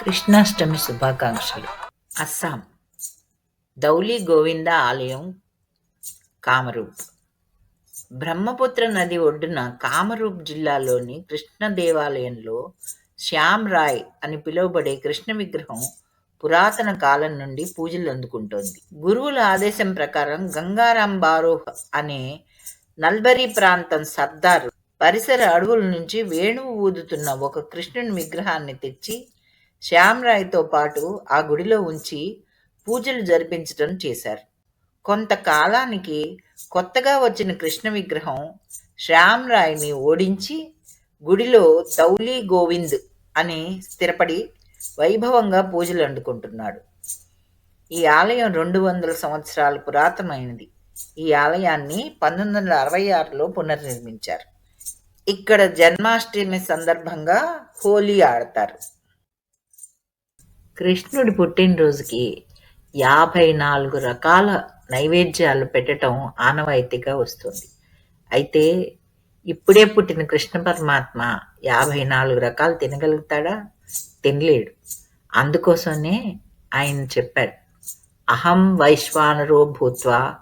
కృష్ణాష్టమి శుభాకాంక్షలు. అస్సాం. దౌలి గోవింద ఆలయం కామరూప్. బ్రహ్మపుత్ర నది ఒడ్డున కామరూప్ జిల్లాలోని కృష్ణ దేవాలయంలో శ్యామ్ రాయ్ అని పిలువబడే కృష్ణ విగ్రహం పురాతన కాలం నుండి పూజలు అందుకుంటోంది. గురువుల ఆదేశం ప్రకారం గంగారాం బారోహ్ అనే నల్బరీ ప్రాంతం సర్దార్ పరిసర అడవుల నుంచి వేణువు ఊదుతున్న ఒక కృష్ణుని విగ్రహాన్ని తెచ్చి శ్యామరాయ్తో పాటు ఆ గుడిలో ఉంచి పూజలు జరిపించడం చేశారు. కొంతకాలానికి కొత్తగా వచ్చిన కృష్ణ విగ్రహం శ్యామరాయ్ని ఓడించి గుడిలో దౌలీ గోవింద్ అని స్థిరపడి వైభవంగా పూజలు అందుకుంటున్నాడు. ఈ ఆలయం రెండు వందల సంవత్సరాల పురాతనమైనది. ఈ ఆలయాన్ని పంతొమ్మిది వందల అరవై ఆరులో పునర్నిర్మించారు. ఇక్కడ జన్మాష్టమి సందర్భంగా హోలీ ఆడతారు. కృష్ణుడి పుట్టినరోజుకి యాభై నాలుగు రకాల నైవేద్యాలు పెట్టడం ఆనవాయితీగా వస్తుంది. అయితే ఇప్పుడే పుట్టిన కృష్ణ పరమాత్మ యాభై నాలుగు రకాలు తినగలుగుతాడా? తినలేడు. అందుకోసమే ఆయన చెప్పాడు. అహం వైశ్వానరో భూత్వా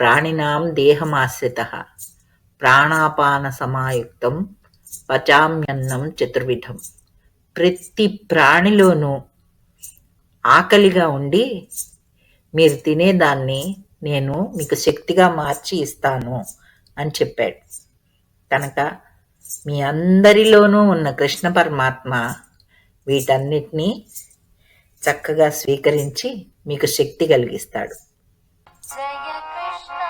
ప్రాణినాం దేహమాశ్రిత ప్రాణాపాన సమాయుక్తం పచామ్యన్నం చతుర్విధం. ప్రతి ప్రాణిలోనూ ఆకలిగా ఉండి మీరు తినేదాన్ని నేను మీకు శక్తిగా మార్చి ఇస్తాను అని చెప్పాడు. కనుక మీ అందరిలోనూ ఉన్న కృష్ణ పరమాత్మ వీటన్నిటినీ చక్కగా స్వీకరించి మీకు శక్తి కలిగిస్తాడు. జయ కృష్ణ